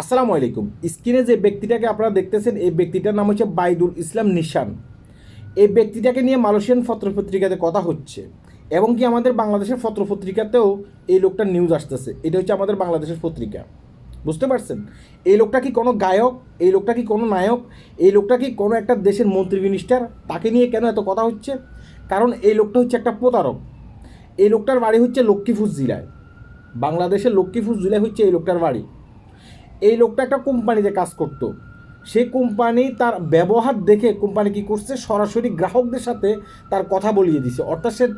আসসালামু আলাইকুম। স্ক্রিনে যে ব্যক্তিটাকে আপনারা দেখতেছেন, এই ব্যক্তিটার নাম হচ্ছে বাইদুল ইসলাম নিশান। এই ব্যক্তিটাকে নিয়ে মালয়েশিয়ান পত্রপত্রিকাতে কথা হচ্ছে এবং কি আমাদের বাংলাদেশের পত্রপত্রিকাতেও এই লোকটার নিউজ আসতেছে। এটা হচ্ছে আমাদের বাংলাদেশের পত্রিকা। বুঝতে পারছেন? এই লোকটা কি কোনো গায়ক? এই লোকটা কি কোনো নায়ক? এই লোকটা কি কোনো একটা দেশের মন্ত্রী মিনিস্টার তাকে নিয়ে কেন এত কথা হচ্ছে? কারণ এই লোকটা হচ্ছে একটা প্রতারক। এই লোকটার বাড়ি হচ্ছে লক্ষ্মীপুর জেলায়। বাংলাদেশের লক্ষ্মীপুর জেলায় হচ্ছে এই লোকটার বাড়ি। এই লোকটা একটা কোম্পানিতে কাজ করত। সে কোম্পানি তার ব্যবহার দেখে কোম্পানি কি করছে? সরাসরি গ্রাহকদের সাথে তার কথা বলিয়ে দিছে। অর্থাৎ সে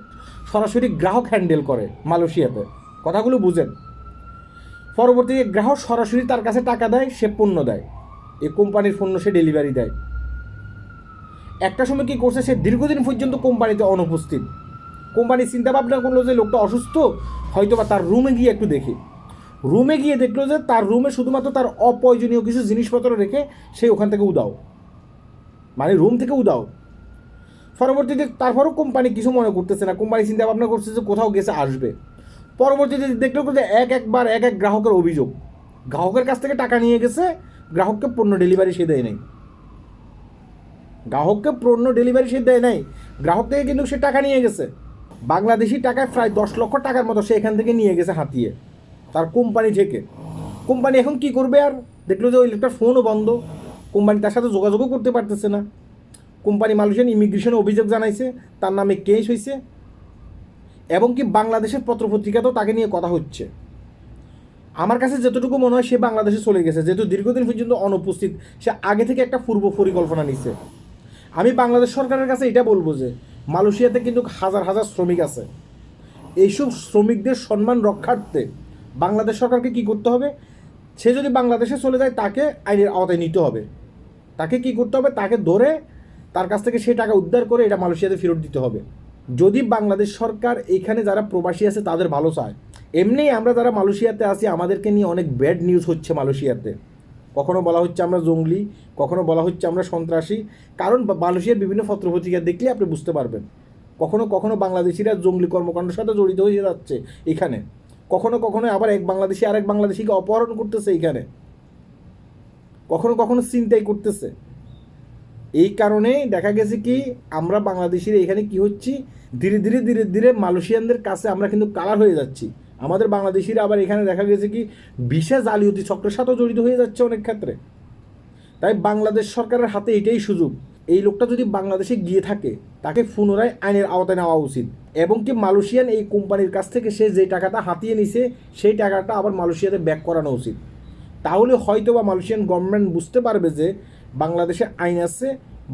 সরাসরি গ্রাহক হ্যান্ডেল করে মালয়েশিয়াতে। কথাগুলো বুঝেন। পরবর্তীতে গ্রাহক সরাসরি তার কাছে টাকা দেয়, সে পণ্য দেয়। এই কোম্পানির পণ্য সে ডেলিভারি দেয়। একটা সময় কি করছে? সে দীর্ঘদিন পর্যন্ত কোম্পানিতে অনুপস্থিত। কোম্পানি চিন্তা ভাবনা করল যে লোকটা অসুস্থ হয়তো বা তার রুমে গিয়ে একটু দেখি। রুমে গিয়ে দেখল যে তার রুমে শুধুমাত্র তার অপ্রয়োজনীয় কিছু জিনিসপত্র রেখে সে ওখান থেকে উদাও মানে রুম থেকে উদাও পরবর্তীতে তারপরও কোম্পানি কিছু মনে করতেছে না। কোম্পানি চিন্তা ভাবনা করছে যে কোথাও গেছে, আসবে। পরবর্তীতে দেখল যে এক একবার এক এক গ্রাহকের অভিযোগ। গ্রাহকের কাছ থেকে টাকা নিয়ে গেছে, গ্রাহককে পণ্য ডেলিভারি সে দেয় নাই। গ্রাহককে পণ্য ডেলিভারি সে দেয় নাই। গ্রাহক থেকে কিন্তু সে টাকা নিয়ে গেছে। বাংলাদেশি টাকায় প্রায় দশ লক্ষ টাকার মতো সে এখান থেকে নিয়ে গেছে হাতিয়ে। তার কোম্পানি থেকে। কোম্পানি এখন কি করবে আর? দেখল যে ওই লোকটার ফোনও বন্ধ। কোম্পানি তার সাথে যোগাযোগও করতে পারতেছে না। কোম্পানি মালয়েশিয়ান ইমিগ্রেশনে অভিযোগ জানাইছে, তার নামে কেস হয়েছে এবং কি বাংলাদেশের পত্রপত্রিকাতেও তাকে নিয়ে কথা হচ্ছে। আমার কাছে যতটুকু মনে হয় সে বাংলাদেশে চলে গেছে। যেহেতু দীর্ঘদিন পর্যন্ত অনুপস্থিত, সে আগে থেকে একটা পূর্ব পরিকল্পনা নিছে। আমি বাংলাদেশ সরকারের কাছে এটা বলব যে, মালয়েশিয়াতে কিন্তু হাজার হাজার শ্রমিক আছে। এইসব শ্রমিকদের সম্মান রক্ষার্থে বাংলাদেশ সরকারকে কি করতে হবে? সে যদি বাংলাদেশে চলে যায়, তাকে আইনের আওতায় নিতে হবে। তাকে কি করতে হবে? তাকে ধরে তার কাছ থেকে সেই টাকা উদ্ধার করে এটা মালয়েশিয়াতে ফেরত দিতে হবে। যদি বাংলাদেশ সরকার এখানে যারা প্রবাসী আছে, তাদের ভালো চায়। এমনি আমরা যারা মালয়েশিয়াতে আছি, আমাদেরকে নিয়ে অনেক ব্যাড নিউজ হচ্ছে মালয়েশিয়াতে। কখনো বলা হচ্ছে আমরা জঙ্গলি, কখনো বলা হচ্ছে আমরা সন্ত্রাসী। কারণ মালয়েশিয়ার বিভিন্ন পত্রপত্রিকা দেখলে আপনি বুঝতে পারবেন। কখনো কখনো বাংলাদেশিরা জঙ্গলি কর্মকাণ্ডের সাথে জড়িত হয়ে যাচ্ছে এখানে। কখনো কখনো আবার এক বাংলাদেশি আরেক বাংলাদেশিকে অপহরণ করতেছে এইখানে। কখনো কখনো চিন্তাই করতেছে। এই কারণে দেখা গেছে কি, আমরা বাংলাদেশিরা এখানে কি হচ্ছি, ধীরে ধীরে ধীরে ধীরে মালয়েশিয়ানদের কাছে আমরা কিন্তু কালার হয়ে যাচ্ছি। আমাদের বাংলাদেশিরা আবার এখানে দেখা গেছে কি, বিশেষ জালিয়াতি চক্রের সাথেও জড়িত হয়ে যাচ্ছে অনেক ক্ষেত্রে। তাই বাংলাদেশ সরকারের হাতে এটাই সুযোগ। এই লোকটা যদি বাংলাদেশে গিয়ে থাকে, তাকে পুনরায় আইনের আওতায় নেওয়া উচিত। এবং কি মালয়েশিয়ান এই কোম্পানির কাছ থেকে সে যে টাকাটা হাতিয়ে নিছে, সেই টাকাটা আবার মালয়েশিয়াতে ব্যাক করানো উচিত। তাহলে হয়তো বা মালয়েশিয়ান গভর্নমেন্ট বুঝতে পারবে যে বাংলাদেশে আইন আছে,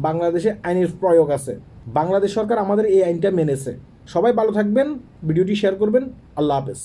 বাংলাদেশে আইনের প্রয়োগ আছে। বাংলাদেশ সরকার আমাদের এই আইনটা মেনেছে। সবাই ভালো থাকবেন, ভিডিওটি শেয়ার করবেন। আল্লাহ হাফেজ।